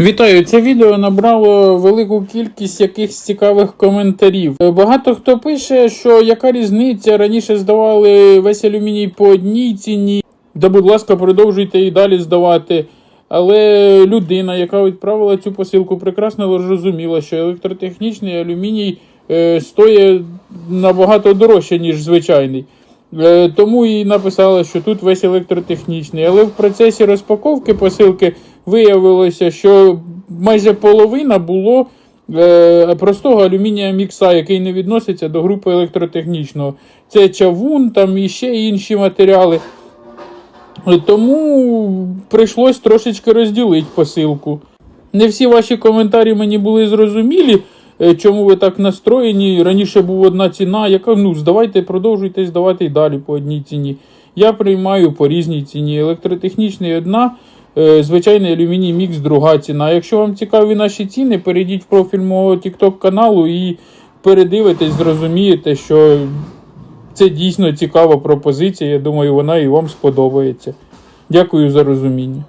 Вітаю, це відео набрало велику кількість якихось цікавих коментарів. Е, Багато хто пише, що яка різниця раніше здавали весь алюміній по одній ціні. Да, будь ласка, продовжуйте і далі здавати. Але людина, яка відправила цю посилку, прекрасно розуміла, що електротехнічний алюміній е, стоїть набагато дорожче, ніж звичайний. Е, Тому і написала, що тут весь електротехнічний. Але в процесі розпаковки посилки виявилося, що майже половина було е, простого алюмінія мікса, який не відноситься до групи електротехнічного. Це чавун, там і ще інші матеріали. Тому прийшлось трошечки розділити посилку. Не всі ваші коментарі мені були зрозумілі, е, чому ви так настроєні. Раніше була одна ціна, яка ну здавайте, продовжуйте здавати і далі по одній ціні. Я приймаю по різній ціні. Електротехнічний одна, звичайний алюміній мікс друга ціна. Якщо вам цікаві наші ціни, перейдіть в профіль мого TikTok каналу і передивитесь, зрозумієте, що це дійсно цікава пропозиція. Я думаю, вона і вам сподобається. Дякую за розуміння.